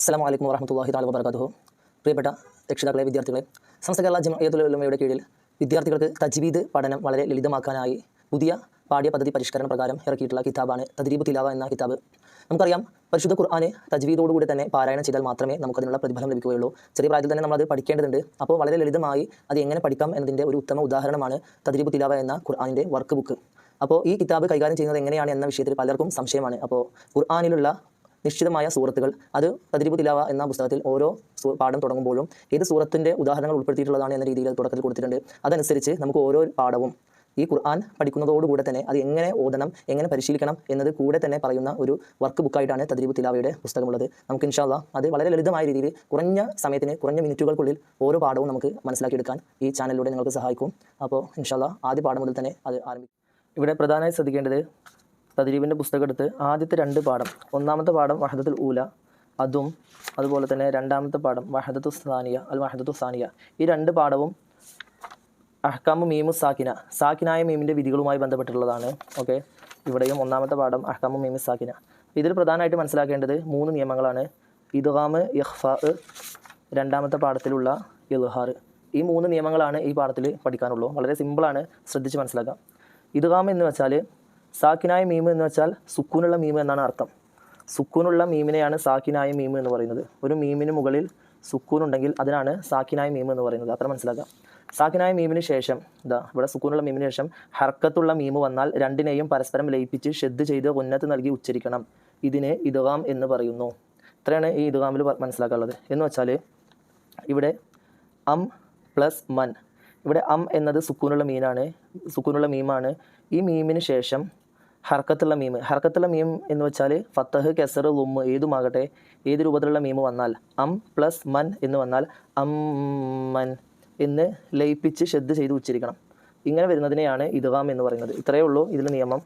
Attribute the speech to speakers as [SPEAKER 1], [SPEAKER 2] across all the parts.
[SPEAKER 1] അസ്സാം വലൈക്കും വറഹമത്തല്ലാഹി താല വബർക്കാത്തു പ്രിയപ്പെട്ട രക്ഷിതാക്കളെ വിദ്യാർത്ഥികളെ സംസ്ഥ കേരള ജമയത്തുലമയുടെ കീഴിൽ വിദ്യാർത്ഥികൾക്ക് തജ്വീദ് പഠനം വളരെ ലളിതമാക്കാനായി പുതിയ പാഠ്യ പദ്ധതി പരിഷ്കരണ പ്രകാരം ഇറക്കിയിട്ടുള്ള കിതാബാണ് തദ്രീബ് തിലാവ എന്ന കിതാബ്. നമുക്കറിയാം പരിശുദ്ധ ഖുർആാനെ തജ്വീദോടുകൂടി തന്നെ പാരായണം ചെയ്താൽ മാത്രമേ നമുക്ക് അതിനുള്ള പ്രതിഫലം ലഭിക്കുകയുള്ളൂ. ചെറിയ പ്രായത്തിൽ തന്നെ നമ്മളത് പഠിക്കേണ്ടതുണ്ട്. അപ്പോൾ വളരെ ലളിതമായി അത് എങ്ങനെ പഠിക്കാം എന്നതിന്റെ ഒരു ഉത്തമ ഉദാഹരണമാണ് തദ്രീബ് തിലാവ എന്ന ഖുർആാനിന്റെ വർക്ക് ബുക്ക് അപ്പോൾ ഈ കിതാബ് കൈകാര്യം ചെയ്യുന്നത് എങ്ങനെയാണ് എന്ന വിഷയത്തിൽ പലർക്കും സംശയമാണ്. അപ്പോൾ ഖുർആാനിലുള്ള നിശ്ചിതമായ സൂറത്തുകൾ. അത് തദ്രീബ് തിലാവ എന്ന പുസ്തകത്തിൽ ഓരോ പാഠം തുടങ്ങുമ്പോഴും ഏത് സൂറത്തിന്റെ ഉദാഹരണങ്ങൾ ഉൾപ്പെടുത്തിയിട്ടുള്ളതാണ് എന്ന രീതിയിൽ തുടക്കത്തിൽ കൊടുത്തിട്ടുണ്ട്. അതനുസരിച്ച് നമുക്ക് ഓരോ പാഠവും ഈ ഖുർആൻ പഠിക്കുന്നതോടുകൂടെ തന്നെ അത് എങ്ങനെ ഓതണം എങ്ങനെ പരിശീലിക്കണം എന്നത് കൂടെ തന്നെ പറയുന്ന ഒരു വർക്ക് ബുക്കായിട്ടാണ് തദ്രീബ് തിലാവയുടെ പുസ്തകമുള്ളത്. നമുക്ക് ഇൻഷാല്ല അത് വളരെ ലളിതമായ രീതിയിൽ കുറഞ്ഞ സമയത്തിന് കുറഞ്ഞ മിനിറ്റുകൾക്കുള്ളിൽ ഓരോ പാഠവും നമുക്ക് മനസ്സിലാക്കിയെടുക്കാൻ ഈ ചാനലിലൂടെ നിങ്ങൾക്ക് സഹായിക്കും. അപ്പോൾ ഇൻഷാല്ല ആദ്യ പാഠം മുതൽ തന്നെ അത് ആരംഭിക്കും. ഇവിടെ പ്രധാനമായി ശ്രദ്ധിക്കേണ്ടത് തദ്രീബിന്റെ പുസ്തകം എടുത്ത് ആദ്യത്തെ രണ്ട് പാഠം. ഒന്നാമത്തെ പാഠം വഹദത്തുൽ ഊല അതും അതുപോലെ തന്നെ രണ്ടാമത്തെ പാഠം വഹദത്തു സാനിയ അൽ വഹദത്തു സാനിയ. ഈ രണ്ട് പാഠവും അഹ്കാമു മീമു സാക്കിന സാക്കിനായ മീമിന്റെ വിധികളുമായി ബന്ധപ്പെട്ടിട്ടുള്ളതാണ്. ഓക്കെ? ഇവിടെയും ഒന്നാമത്തെ പാഠം അഹ്കാമു മീമു സാക്കിന ഇതിൽ പ്രധാനമായിട്ട് മനസ്സിലാക്കേണ്ടത് മൂന്ന് നിയമങ്ങളാണ്. ഇദ്ഗാമ് ഇഖ്ഫാ രണ്ടാമത്തെ പാഠത്തിലുള്ള ഇൽഹാർ. ഈ മൂന്ന് നിയമങ്ങളാണ് ഈ പാഠത്തിൽ പഠിക്കാനുള്ളൂ. വളരെ സിമ്പിളാണ്. ശ്രദ്ധിച്ച് മനസ്സിലാക്കാം. ഇദ്ഗാം എന്ന് വെച്ചാൽ സാക്കിനായ മീമ് എന്ന് വെച്ചാൽ സുക്കൂനുള്ള മീമ് എന്നാണ് അർത്ഥം. സുക്കൂനുള്ള മീമിനെയാണ് സാക്കിനായ മീമ് എന്ന് പറയുന്നത്. ഒരു മീമിന് മുകളിൽ സുക്കൂൻ ഉണ്ടെങ്കിൽ അതിനാണ് സാക്കിനായ മീമ് എന്ന് പറയുന്നത്. അത്ര മനസ്സിലാക്കാം. സാക്കിനായ മീമിന് ശേഷം ഇതാ ഇവിടെ സുക്കൂനുള്ള മീമിന് ശേഷം ഹർക്കത്തുള്ള മീമ് വന്നാൽ രണ്ടിനെയും പരസ്പരം ലയിപ്പിച്ച് ഷെദ് ചെയ്ത് ഉന്നത്ത് നൽകി ഉച്ചരിക്കണം. ഇതിനെ ഇതുകാം എന്ന് പറയുന്നു. ഇത്രയാണ് ഈ ഇതുകാമിൽ മനസ്സിലാക്കാനുള്ളത്. എന്ന് വെച്ചാൽ ഇവിടെ അം പ്ലസ് മൻ. ഇവിടെ അം എന്നത് സുക്കൂനുള്ള മീനാണ് സുക്കൂനുള്ള മീമാണ്. ഈ മീമിന് ശേഷം ഹർക്കത്തുള്ള മീം. ഹർക്കത്തുള്ള മീം എന്ന് വെച്ചാൽ ഫത്തഹ് കെസർ ലുമ്മ് ഏതുമാകട്ടെ ഏത് രൂപത്തിലുള്ള മീം വന്നാൽ അം പ്ലസ് മൻ എന്ന് വന്നാൽ അം മൻ എന്ന് ലയിപ്പിച്ച് ശ്രദ്ധ ചെയ്ത് ഉച്ചരിക്കണം. ഇങ്ങനെ വരുന്നതിനെയാണ് ഇദ്ഗാം എന്ന് പറയുന്നത്. ഇത്രയേ ഉള്ളൂ ഇതിൽ നിയമം.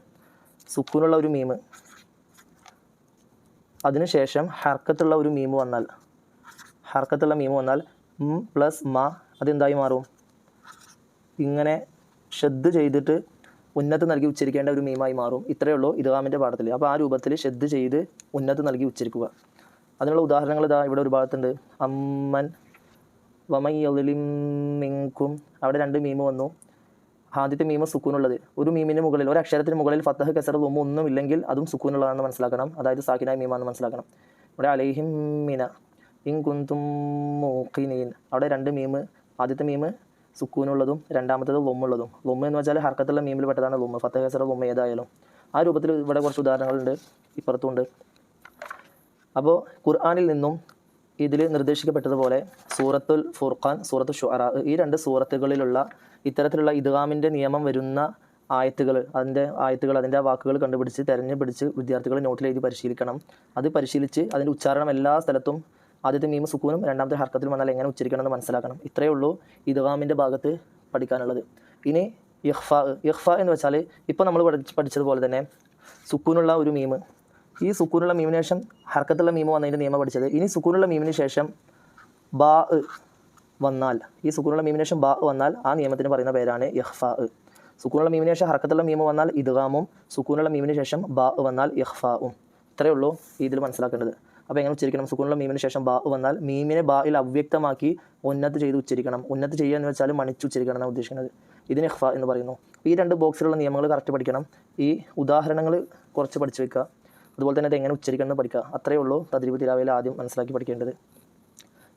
[SPEAKER 1] സുക്കൂനുള്ള ഒരു മീം. അതിനുശേഷം ഹർക്കത്തുള്ള ഒരു മീം വന്നാൽ ഹർക്കത്തുള്ള മീം വന്നാൽ പ്ലസ് മ അതെന്തായി മാറും? ഇങ്ങനെ ശ്രദ്ധ ചെയ്തിട്ട് ഉന്നത്ത് നൽകി ഉച്ചരിക്കേണ്ട ഒരു മീമായി മാറും. ഇത്രയേ ഉള്ളൂ ഇദ്ഗാമിന്റെ പാഠത്തിൽ അപ്പോൾ ആ രൂപത്തിൽ ഷെദ് ചെയ്ത് ഉന്നത്ത് നൽകി ഉച്ചരിക്കുക. അതിനുള്ള ഉദാഹരണങ്ങൾ ഇതാ ഇവിടെ ഒരു ഭാഗത്തുണ്ട്. അമ്മൻ വമയ്യൊലിമിങ്കും അവിടെ രണ്ട് മീമ് വന്നു. ആദ്യത്തെ മീമ് സുക്കൂനുള്ളത്. ഒരു മീമിന് മുകളിൽ ഒരു അക്ഷരത്തിന് മുകളിൽ ഫത്തഹ് കസർ ഒമ്മ ഒന്നും ഇല്ലെങ്കിൽ അതും സുക്കൂനുള്ളതാണെന്ന് മനസ്സിലാക്കണം. അതായത് സാക്കിനായ മീമാണെന്ന് മനസ്സിലാക്കണം. ഇവിടെ അലൈഹിം മിന ഇൻ കുന്തും അവിടെ രണ്ട് മീമ് ആദ്യത്തെ മീമ് സുക്കൂനുള്ളതും രണ്ടാമത്തേത് ലൊമ്മുള്ളതും. ലൊമ്മ എന്ന് വെച്ചാൽ ഹർക്കത്തുള്ള മീമിൽ പെട്ടതാണ് ലൊമ്മ. ഫത്തഹ് ഹസറ ലൊമ്മ ഏതായാലും. ആ രൂപത്തിൽ ഇവിടെ കുറച്ച് ഉദാഹരണങ്ങളുണ്ട്. ഇപ്പുറത്തുണ്ട്. അപ്പോൾ ഖുർആാനിൽ നിന്നും ഇതിൽ നിർദ്ദേശിക്കപ്പെട്ടതുപോലെ സൂറത്തുൽ ഫുർഖാൻ സൂറത്തു ഷുഅറ ഈ രണ്ട് സൂറത്തുകളിലുള്ള ഇത്തരത്തിലുള്ള ഇദ്ഗാമിന്റെ നിയമം വരുന്ന ആയത്തുകൾ അതിന്റെ ആയത്തുകൾ അതിന്റെ വാക്കുകൾ കണ്ടുപിടിച്ച് തെരഞ്ഞു പിടിച്ച് വിദ്യാർത്ഥികൾ നോട്ടിൽ എഴുതി പരിശീലിക്കണം. അത് പരിശീലിച്ച് അതിന്റെ ഉച്ചാരണം എല്ലാ സ്ഥലത്തും ആദ്യത്തെ മീമ് സുക്കൂനും രണ്ടാമത്തെ ഹർക്കത്തിലും വന്നാൽ എങ്ങനെ ഉച്ചരിക്കണം എന്ന് മനസ്സിലാക്കണം. ഇത്രയേ ഉള്ളൂ ഇദ്ഗാമിന്റെ ഭാഗത്ത് പഠിക്കാനുള്ളത്. ഇനി ഇഹ്ഫ ഇഹ്ഫ എന്ന് വെച്ചാൽ ഇപ്പോൾ നമ്മൾ പഠിച്ച് പഠിച്ചതുപോലെ തന്നെ സുക്കൂനുള്ള ഒരു മീമ് ഈ സുക്കൂനുള്ള മീമിന് ശേഷം ഹർക്കത്തുള്ള മീമ് വന്നതിന്റെ നിയമം പഠിച്ചത്. ഇനി സുക്കൂനുള്ള മീമിന് ശേഷം ബാ വന്നാൽ ഈ സുക്കൂനുള്ള മീമിന് ശേഷം ബാ വന്നാൽ ആ നിയമത്തിന് പറയുന്ന പേരാണ് യഹ്ഫ സുക്കൂനുള്ള മീമിന് ശേഷം ഹർക്കത്തുള്ള മീമ് വന്നാൽ ഇദ്ഗാമും സുക്കൂനുള്ള മീമിന് ശേഷം ബാ വന്നാൽ ഇഹ്ഫാവും ഇത്രയേ ഉള്ളൂ ഇതിൽ മനസ്സിലാക്കേണ്ടത്. അപ്പോൾ എങ്ങനെ ഉച്ചരിക്കണം? സുക്കൂനുള്ള മീമിന് ശേഷം ബാ വന്നാൽ മീമിനെ ബായിൽ അവ്യക്തമാക്കി ഉന്നത്ത് ചെയ്ത് ഉച്ചരിക്കണം. ഉന്നത്ത് ചെയ്യുക എന്ന് വെച്ചാൽ മണിച്ച് ഉച്ചരിക്കണം എന്നാണ് ഉദ്ദേശിക്കുന്നത്. ഇതിന് ഇഹ്ഫ എന്ന് പറയുന്നു. ഈ രണ്ട് ബോക്സിലുള്ള നിയമങ്ങൾ കറക്റ്റ് പഠിക്കണം. ഈ ഉദാഹരണങ്ങൾ കുറച്ച് പഠിച്ചു വെക്കുക. അതുപോലെ തന്നെ അത് എങ്ങനെ ഉച്ചരിക്കണം എന്ന് പഠിക്കുക. അത്രയേ ഉള്ളൂ തദ്രീപ് തിലാവയിൽ ആദ്യം മനസ്സിലാക്കി പഠിക്കേണ്ടത്.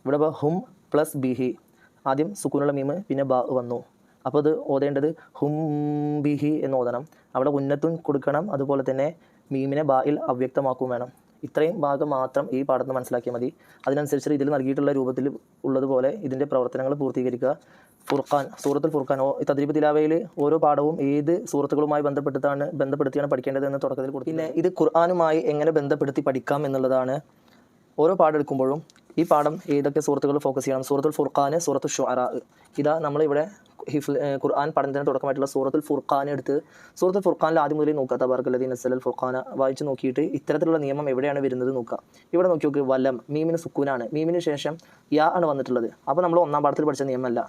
[SPEAKER 1] ഇവിടെ ഇപ്പോൾ ഹും പ്ലസ് ബിഹി. ആദ്യം സുക്കൂനുള്ള മീമ് പിന്നെ ബാ വന്നു. അപ്പോൾ അത് ഓതേണ്ടത് ഹും ബിഹി എന്ന് ഓതണം. അവിടെ ഉന്നത്തും കൊടുക്കണം. അതുപോലെ തന്നെ മീമിനെ ബായിൽ അവ്യക്തമാക്കും വേണം. ഇത്രയും ഭാഗം മാത്രം ഈ പാഠത്തിൽ നിന്ന് മനസ്സിലാക്കിയാൽ മതി. അതിനനുസരിച്ച് ഇതിൽ നൽകിയിട്ടുള്ള രൂപത്തിൽ ഉള്ളതുപോലെ ഇതിന്റെ പ്രവർത്തനങ്ങൾ പൂർത്തീകരിക്കുക. ഫുർഖാൻ സൂറത്തുൽ ഫുർഖാൻ. ഓ തദ്രീബ് തിലാവയിൽ ഓരോ പാഠവും ഏത് സൂറത്തുകളുമായി ബന്ധപ്പെട്ടിട്ടാണ് ബന്ധപ്പെടുത്തിയാണ് പഠിക്കേണ്ടതെന്ന് തുടക്കത്തിൽ കൊടുത്തു പിന്നെ ഇത് ഖുർആാനുമായി എങ്ങനെ ബന്ധപ്പെടുത്തി പഠിക്കാം എന്നുള്ളതാണ് ഓരോ പാഠം എടുക്കുമ്പോഴും ഈ പാഠം ഏതൊക്കെ സുഹൃത്തുക്കൾ ഫോക്കസ് ചെയ്യണം. സൂറത്തുൽ ഫുർഖാൻ സൂറത്തുൽ ഷുഅറ. ഇതാ നമ്മളിവിടെ ഏഹ് ഖുർആൻ പഠനത്തിന് തുടക്കമായിട്ടുള്ള സൂറത്തുൽ ഫുർഖാൻ എടുത്ത് സൂറത്തുൽ ഫുർഖാനിൽ ആദ്യം മുതലേ നോക്കുക. തബാർക്കല്ലദീൻ നസലൽ ഫുർഖാന വായിച്ച് നോക്കിയിട്ട് ഇത്തരത്തിലുള്ള നിയമം എവിടെയാണ് വരുന്നത് നോക്കുക. ഇവിടെ നോക്കി നോക്ക് വലം മീമിന് സുക്കൂനാണ്. മീമിന് ശേഷം യാ ആണ് വന്നിട്ടുള്ളത്. അപ്പോൾ നമ്മൾ ഒന്നാം പാഠത്തിൽ പഠിച്ച നിയമമല്ല.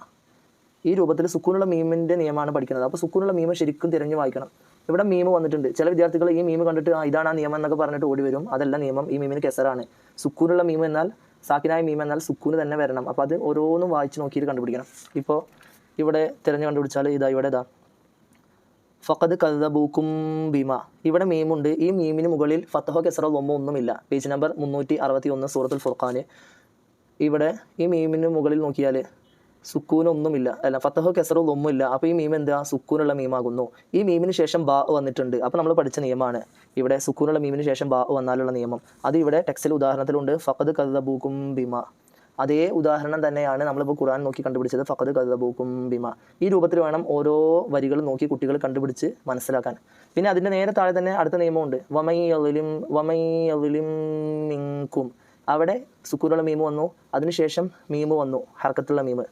[SPEAKER 1] ഈ രൂപത്തിൽ സുക്കൂനുള്ള മീമിന്റെ നിയമമാണ് പഠിക്കുന്നത്. അപ്പോൾ സുക്കൂനുള്ള മീമ് ശരിക്കും തിരഞ്ഞു വായിക്കണം. ഇവിടെ മീമ് വന്നിട്ടുണ്ട്. ചില വിദ്യാർത്ഥികൾ ഈ മീമ് കണ്ടിട്ട് ഇതാണ് ആ നിയമം എന്നൊക്കെ പറഞ്ഞിട്ട് ഓടി വരും. അതല്ല നിയമം. ഈ മീമിന് കെസറാണ്. സുക്കൂനുള്ള മീമ് എന്നാൽ സാക്കിനായ മീമ് എന്നാൽ സുക്കൂന് തന്നെ വരണം. അപ്പോൾ അത് ഓരോന്നും വായിച്ച് നോക്കിയിട്ട് കണ്ടുപിടിക്കണം. ഇപ്പോൾ ഇവിടെ തിരഞ്ഞു കണ്ടുപിടിച്ചാൽ ഇതാ ഇവിടെ ഇതാ. ഫഖദ് കഥബൂക്കും ബിമ. ഇവിടെ മീമുണ്ട്. ഈ മീമിന് മുകളിൽ ഫത്തഹോ കെസറോ ഒമ്മോ ഒന്നുമില്ല. പേജ് നമ്പർ മുന്നൂറ്റി അറുപത്തി ഒന്ന് സൂറത്തുൽ ഫുർഖാൻ ഇവിടെ ഈ മീമിന് മുകളിൽ നോക്കിയാൽ സുക്കൂനൊന്നുമില്ല. അല്ല ഫത്തഹോ കെസറോ ഒന്നുമില്ല അപ്പോൾ ഈ മീം എന്താ? സുക്കൂനുള്ള മീമാകുന്നു. ഈ മീമിന് ശേഷം ബാ വന്നിട്ടുണ്ട്. അപ്പോൾ നമ്മൾ പഠിച്ച നിയമമാണ്. ഇവിടെ സുക്കൂനുള്ള മീമിന് ശേഷം ബാ വന്നാലുള്ള നിയമം. അത് ഇവിടെ ടെക്സ്റ്റിൽ ഉദാഹരണത്തിലുണ്ട്. ഫഖദ് കഥബൂക്കും ബിമ. അതേ ഉദാഹരണം തന്നെയാണ് നമ്മളിപ്പോൾ ഖുറാൻ നോക്കി കണ്ടുപിടിച്ചത്. ഫഖദ് കദബൂക്കും ബിമ. ഈ രൂപത്തിൽ വേണം ഓരോ വരികൾ നോക്കി കുട്ടികൾ കണ്ടുപിടിച്ച് മനസ്സിലാക്കാൻ. പിന്നെ അതിന്റെ നേരെ താഴെ തന്നെ അടുത്ത നിയമമുണ്ട്. വമൈ അളിലും വമൈ അളിലും മിങ്കും. അവിടെ സുക്കൂനുള്ള മീമ് വന്നു. അതിനുശേഷം മീമ് വന്നു ഹർക്കത്തുള്ള മീമ്.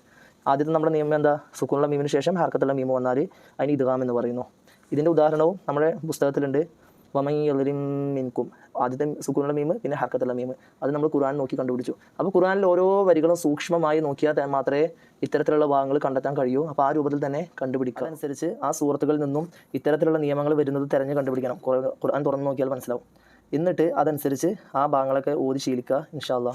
[SPEAKER 1] ആദ്യത്തെ നമ്മുടെ നിയമം എന്താ? സുക്കൂനുള്ള മീമിന് ശേഷം ഹർക്കത്തുള്ള മീമ് വന്നാൽ അതിന് ഇദ്ഗാം എന്ന് പറയുന്നു. ഇതിന്റെ ഉദാഹരണവും നമ്മുടെ പുസ്തകത്തിലുണ്ട്. വമൈ അളിലും മിൻകും. ആദ്യത്തെ സുക്കൂനുള്ള മീമ് പിന്നെ ഹർക്കത്തുള്ള മീമ്. അത് നമ്മൾ ഖുറാൻ നോക്കി കണ്ടുപിടിച്ചു. അപ്പോൾ ഖുറാനിൽ ഓരോ വരികളും സൂക്ഷ്മമായി നോക്കിയാൽ മാത്രമേ ഇത്തരത്തിലുള്ള ഭാഗങ്ങൾ കണ്ടെത്താൻ കഴിയൂ. അപ്പോൾ ആ രൂപത്തിൽ തന്നെ കണ്ടുപിടിക്കുക. അനുസരിച്ച് ആ സുഹൃത്തുക്കളിൽ നിന്നും ഇത്തരത്തിലുള്ള നിയമങ്ങൾ വരുന്നത് തിരഞ്ഞ് കണ്ടുപിടിക്കണം. ഖുർ- ഖുർആൻ തുറന്ന് നോക്കിയാൽ മനസ്സിലാവും. എന്നിട്ട് അതനുസരിച്ച് ആ ഭാഗങ്ങളൊക്കെ ഓതി ശീലിക്കുക ഇൻഷാ അല്ലാ